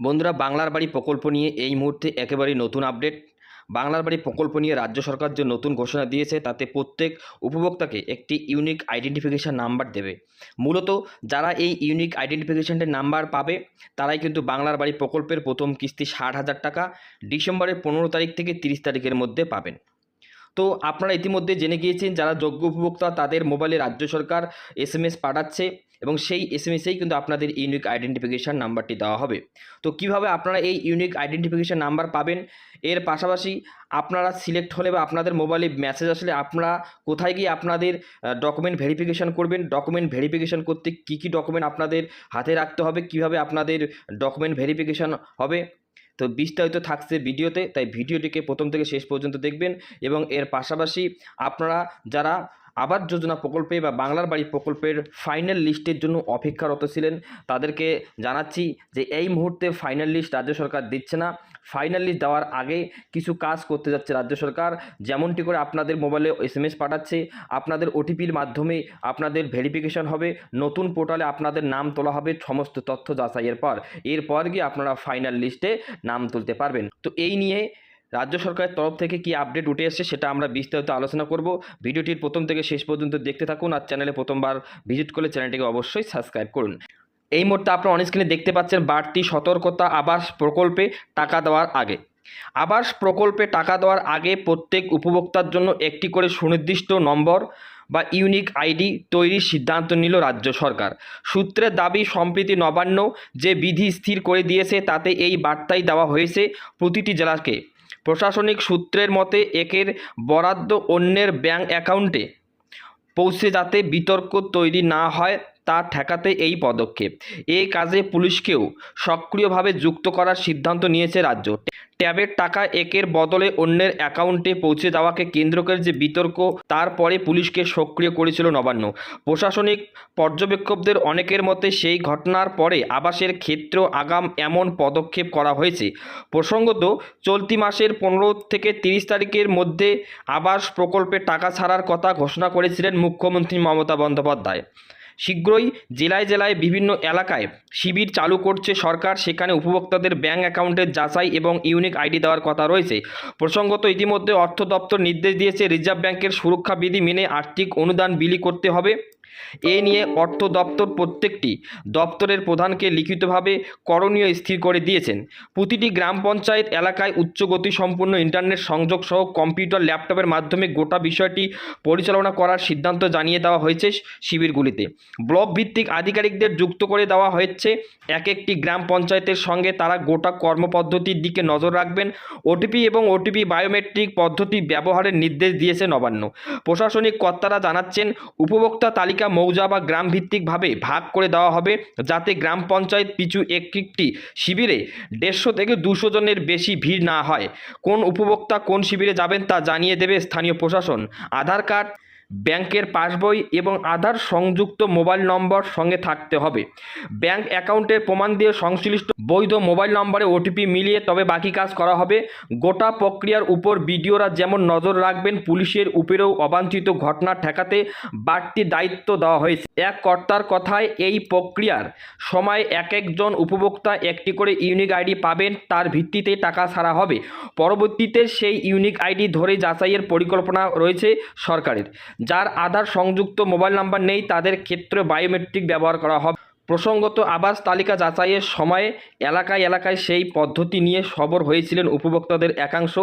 বন্ধুরা, বাংলার বাড়ি প্রকল্প নিয়ে এই মুহূর্তে একেবারেই নতুন আপডেট। বাংলার বাড়ি প্রকল্প নিয়ে রাজ্য সরকার যে নতুন ঘোষণা দিয়েছে, তাতে প্রত্যেক উপভোক্তাকে একটি ইউনিক আইডেন্টিফিকেশান নাম্বার দেবে। মূলত যারা এই ইউনিক আইডেন্টিফিকেশানটির নাম্বার পাবে, তারাই কিন্তু বাংলার বাড়ি প্রকল্পের প্রথম কিস্তি ষাট হাজার টাকা, ডিসেম্বরের পনেরো তারিখ থেকে তিরিশ তারিখের মধ্যে পাবেন। তো আপনারা ইতিমধ্যে জেনে গিয়েছেন যারা যোগ্য উপভোক্তা তাদের মোবাইলে রাজ্য সরকার এস এম এস পাঠাচ্ছে এবং সেই এস এম এসেই কিন্তু আপনাদের ইউনিক আইডেন্টিফিকেশান নাম্বারটি দেওয়া হবে। তো কীভাবে আপনারা এই ইউনিক আইডেন্টিফিকেশান নাম্বার পাবেন? এর পাশাপাশি আপনারা সিলেক্ট হলে বা আপনাদের মোবাইলে মেসেজ আসলে আপনারা কোথায় গিয়ে আপনাদের ডকুমেন্ট ভেরিফিকেশান করবেন? ডকুমেন্ট ভেরিফিকেশান করতে কী কী ডকুমেন্ট আপনাদের হাতে রাখতে হবে? কীভাবে আপনাদের ডকুমেন্ট ভেরিফিকেশান হবে? তো বিস্তারিত থাকছে ভিডিওতে, তাই ভিডিওটিকে প্রথম থেকে শেষ পর্যন্ত দেখবেন এবং এর পাশাপাশি আপনারা যারা আবাস যোজনা প্রকল্পে বা বাংলার বাড়ি প্রকল্পের ফাইনাল লিস্টের জন্য অপেক্ষারত ছিলেন। তাদেরকে জানাচ্ছি যে এই মুহূর্তে ফাইনাল লিস্ট রাজ্য সরকার দিচ্ছে না। ফাইনাল লিস্ট দেওয়ার আগে কিছু কাজ করতে যাচ্ছে রাজ্য সরকার। যেমনটি করে আপনাদের মোবাইলে এস এম এস পাঠাচ্ছে আপনাদের ওটিপির মাধ্যমে আপনাদের ভেরিফিকেশন হবে। নতুন পোর্টালে আপনাদের নাম তোলা হবে সমস্ত তথ্য যাচাইয়ের পর। এরপর গিয়ে আপনারা ফাইনাল লিস্টে নাম তুলতে পারবেন। তো এই নিয়ে রাজ্য সরকারের তরফ থেকে কি আপডেট উঠে এসেছে সেটা আমরা বিস্তারিত আলোচনা করব। ভিডিওটির প্রথম থেকে শেষ পর্যন্ত দেখতে থাকুন আর চ্যানেলে প্রথমবার ভিজিট করলে চ্যানেলটিকে অবশ্যই সাবস্ক্রাইব করুন। এই মুহূর্তে আপনারা অন স্ক্রিনে দেখতে পাচ্ছেন বাড়তি সতর্কতা আবাস প্রকল্পে টাকা দেওয়ার আগে। আবাস প্রকল্পে টাকা দেওয়ার আগে প্রত্যেক উপভোক্তার জন্য একটি করে সুনির্দিষ্ট নম্বর বা ইউনিক আইডি তৈরির সিদ্ধান্ত নিল রাজ্য সরকার। সূত্রের দাবি, সম্প্রতি নবান্ন যে বিধি স্থির করে দিয়েছে তাতে এই বার্তাই দেওয়া হয়েছে প্রতিটি জেলাকে। প্রশাসনিক সূত্রের মতে, একের বরাদ্দ অন্যের ব্যাঙ্ক অ্যাকাউন্টে পৌঁছে যাতে বিতর্ক তৈরি না হয়, তা ঠেকাতে এই পদক্ষেপ। এই কাজে পুলিশকেও সক্রিয়ভাবে যুক্ত করার সিদ্ধান্ত নিয়েছে রাজ্য। ট্যাবের টাকা একের বদলে অন্যের অ্যাকাউন্টে পৌঁছে যাওয়াকে কেন্দ্র করে যে বিতর্ক, তারপরে পুলিশকে সক্রিয় করেছিল নবান্ন। প্রশাসনিক পর্যবেক্ষকদের অনেকের মতে সেই ঘটনার পরে আবাসের ক্ষেত্র আগাম এমন পদক্ষেপ করা হয়েছে। প্রসঙ্গত, চলতি মাসের পনেরো থেকে তিরিশ তারিখের মধ্যে আবাস প্রকল্পে টাকা ছাড়ার কথা ঘোষণা করেছিলেন মুখ্যমন্ত্রী মমতা বন্দ্যোপাধ্যায়। শীঘ্রই জেলায় জেলায় বিভিন্ন এলাকায় শিবির চালু করছে সরকার। সেখানে উপভোক্তাদের ব্যাঙ্ক অ্যাকাউন্টের যাচাই এবং ইউনিক আইডি দেওয়ার কথা রয়েছে। প্রসঙ্গত ইতিমধ্যে অর্থ দপ্তর নির্দেশ দিয়েছে, রিজার্ভ ব্যাংকের সুরক্ষা বিধি মেনে আর্থিক অনুদান বিলি করতে হবে। এ নিয়ে অর্থ দপ্তর প্রত্যেকটি দপ্তরের প্রধানকে লিখিতভাবে করণীয় স্থির করে দিয়েছেন। প্রতিটি গ্রাম পঞ্চায়েত এলাকায় উচ্চ গতিসম্পন্ন ইন্টারনেট সংযোগ সহ কম্পিউটার, ল্যাপটপের মাধ্যমে গোটা বিষয়টি পরিচালনা করার সিদ্ধান্ত জানিয়ে দেওয়া হয়েছে শিবিরগুলিতে। ব্লক ভিত্তিক আধিকারিকদের যুক্ত করে দেওয়া হয়েছে এক একটি গ্রাম পঞ্চায়েতের সঙ্গে তারা গোটা কর্মপদ্ধতির দিকে নজর রাখবেন। ওটিপি এবং ওটিপি বায়োমেট্রিক পদ্ধতি ব্যবহারের নির্দেশ দিয়েছে নবান্ন। প্রশাসনিক কর্তারা জানাচ্ছেন, উপভোক্তা তালিকা মৌজা বা গ্রাম ভিত্তিকভাবে ভাগ করে দেওয়া হবে যাতে গ্রাম পঞ্চায়েত পিছু এক একটি শিবিরে দেড়শো থেকে দুশো জনের বেশি ভিড় না হয়। কোন উপভোক্তা কোন শিবিরে যাবেন তা জানিয়ে দেবে স্থানীয় প্রশাসন। আধার কার্ড ব্যাংকের পাসবই এবং আধার সংযুক্ত মোবাইল নম্বর সঙ্গে থাকতে হবে। ব্যাংক অ্যাকাউন্টের প্রমাণ দিয়ে সংশ্লিষ্ট বৈধ মোবাইল নম্বরে ওটিপি মিলিয়ে তবে বাকি কাজ করা হবে। গোটা প্রক্রিয়ার উপর বিডিওরা যেমন নজর রাখবেন, পুলিশের উপরেও অবাঞ্ছিত ঘটনা ঠেকাতে বাড়তি দায়িত্ব দেওয়া হয়েছে। এক কর্তার কথায়, এই প্রক্রিয়ার সময় এক একজন উপভোক্তা একটি করে ইউনিক আইডি পাবেন, তার ভিত্তিতে টাকা ছাড়া হবে। পরবর্তীতে সেই ইউনিক আইডি ধরে যাচাইয়ের পরিকল্পনা রয়েছে সরকারের। যার আধার সংযুক্ত মোবাইল নাম্বার নেই তাদের ক্ষেত্রে বায়োমেট্রিক ব্যবহার করা হবে। প্রসঙ্গত আবাস তালিকা যাচাইয়ের সময়ে এলাকায় এলাকায় সেই পদ্ধতি নিয়ে সবর হয়েছিলেন উপভোক্তাদের একাংশ।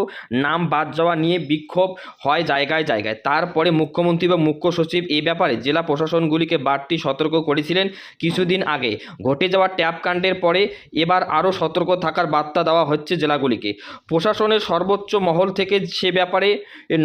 নাম বাদ যাওয়া নিয়ে বিক্ষোভ হয় জায়গায় জায়গায়। তারপরে মুখ্যমন্ত্রী বা মুখ্য সচিব এই ব্যাপারে জেলা প্রশাসনগুলিকে বাড়তি সতর্ক করেছিলেন কিছুদিন আগে। ঘটে যাওয়া ট্যাপ কাণ্ডের পরে এবার আরও সতর্ক থাকার বার্তা দেওয়া হচ্ছে জেলাগুলিকে। প্রশাসনের সর্বোচ্চ মহল থেকে সে ব্যাপারে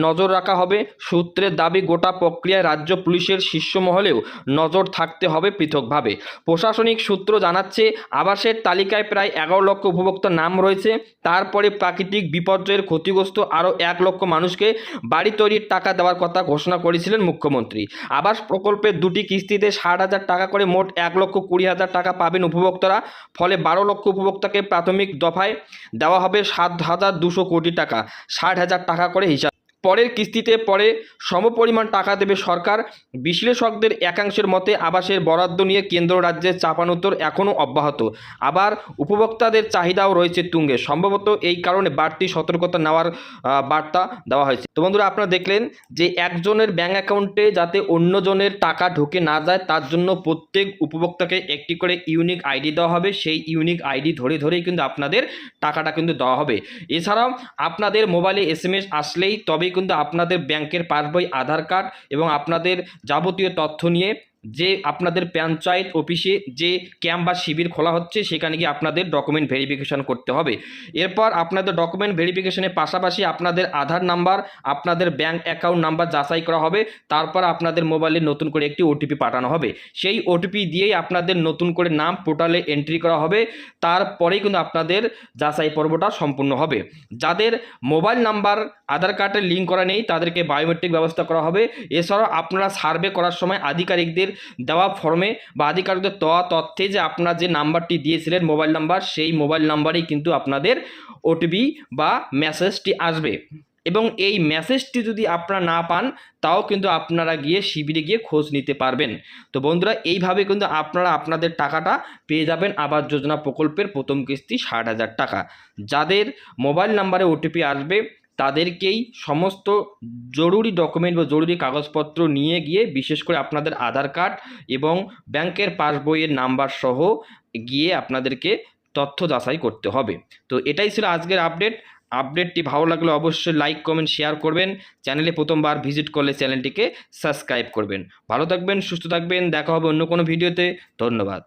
নজর রাখা হবে। সূত্রের দাবি, গোটা প্রক্রিয়ায় রাজ্য পুলিশের শীর্ষ মহলেও নজর থাকতে হবে পৃথকভাবে। প্রশাসনিক সূত্র জানাচ্ছে, আবাসের তালিকায় প্রায় এগারো লক্ষ উপভোক্তার নাম রয়েছে। তারপরে প্রাকৃতিক বিপর্যয়ের ক্ষতিগ্রস্ত আরও এক লক্ষ মানুষকে বাড়ি তৈরির টাকা দেওয়ার কথা ঘোষণা করেছিলেন মুখ্যমন্ত্রী। আবাস প্রকল্পের দুটি কিস্তিতে ষাট হাজার টাকা করে মোট এক লক্ষ কুড়ি হাজার টাকা পাবেন উপভোক্তারা। ফলে বারো লক্ষ উপভোক্তাকে প্রাথমিক দফায় দেওয়া হবে সাত হাজার দুশো কোটি টাকা। ষাট হাজার টাকা করে হিসাব পরের কিস্তিতে পরে সমপরিমাণ টাকা দেবে সরকার। বিশ্লেষকদের একাংশের মতে আবাসের বরাদ্দ নিয়ে কেন্দ্র রাজ্যের চাপানোত্তর এখনও অব্যাহত। আবার উপভোক্তাদের চাহিদাও রয়েছে তুঙ্গে। সম্ভবত এই কারণে বাড়তি সতর্কতা নেওয়ার বার্তা দেওয়া হয়েছে। তো বন্ধুরা, আপনারা দেখলেন যে একজনের ব্যাঙ্ক অ্যাকাউন্টে যাতে অন্যজনের টাকা ঢুকে না যায়, তার জন্য প্রত্যেক উপভোক্তাকে একটি করে ইউনিক আইডি দেওয়া হবে। সেই ইউনিক আইডি ধরে ধরেই কিন্তু আপনাদের টাকাটা কিন্তু দেওয়া হবে। এছাড়াও আপনাদের মোবাইলে এস আসলেই তবেই কিন্তু আপনাদের ব্যাংকের পাসবই আধার কার্ড এবং আপনাদের যাবতীয় তথ্য নিয়ে যে আপনাদের পঞ্চায়েত অফিসে যে ক্যাম্প বা শিবির খোলা হচ্ছে, সেখানে গিয়ে আপনাদের ডকুমেন্ট ভেরিফিকেশান করতে হবে। এরপর আপনাদের ডকুমেন্ট ভেরিফিকেশনের পাশাপাশি আপনাদের আধার নাম্বার আপনাদের ব্যাংক অ্যাকাউন্ট নাম্বার যাচাই করা হবে। তারপর আপনাদের মোবাইলে নতুন করে একটি ওটিপি পাঠানো হবে। সেই ওটিপি দিয়েই আপনাদের নতুন করে নাম পোর্টালে এন্ট্রি করা হবে। তারপরেই কিন্তু আপনাদের যাচাই পর্বটা সম্পূর্ণ হবে। যাদের মোবাইল নাম্বার আধার কার্ডের লিঙ্ক করা নেই, তাদেরকে বায়োমেট্রিক ব্যবস্থা করা হবে। এছাড়াও আপনারা সার্ভে করার সময় আধিকারিকদের দেওয়া ফর্মে বা আধিকারিকদের দেওয়া তথ্যে যে আপনার যে নাম্বারটি দিয়েছিলেন মোবাইল নাম্বার সেই মোবাইল নাম্বারেই কিন্তু আপনাদের ওটিপি বা মেসেজটি আসবে। এবং এই মেসেজটি যদি আপনারা না পান, তাও কিন্তু আপনারা গিয়ে শিবিরে গিয়ে খোঁজ নিতে পারবেন। তো বন্ধুরা, এইভাবে কিন্তু আপনারা আপনাদের টাকাটা পেয়ে যাবেন আবাস যোজনা প্রকল্পের প্রথম কিস্তি ষাট হাজার টাকা। যাদের মোবাইল নাম্বারে ওটিপি আসবে তাদেরকেই সমস্ত জরুরি ডকুমেন্ট বা জরুরি কাগজপত্র নিয়ে গিয়ে বিশেষ করে আপনাদের আধার কার্ড এবং ব্যাংকের পাসবইয়ের নাম্বার সহ গিয়ে আপনাদেরকে তথ্য যাচাই করতে হবে। তো এটাই ছিল আজকের আপডেট আপডেটটি ভালো লাগলে অবশ্যই লাইক কমেন্ট শেয়ার করবেন। চ্যানেলে প্রথমবার ভিজিট করলে চ্যানেলটিকে সাবস্ক্রাইব করবেন। ভালো থাকবেন, সুস্থ থাকবেন। দেখা হবে অন্য কোনো ভিডিওতে ধন্যবাদ।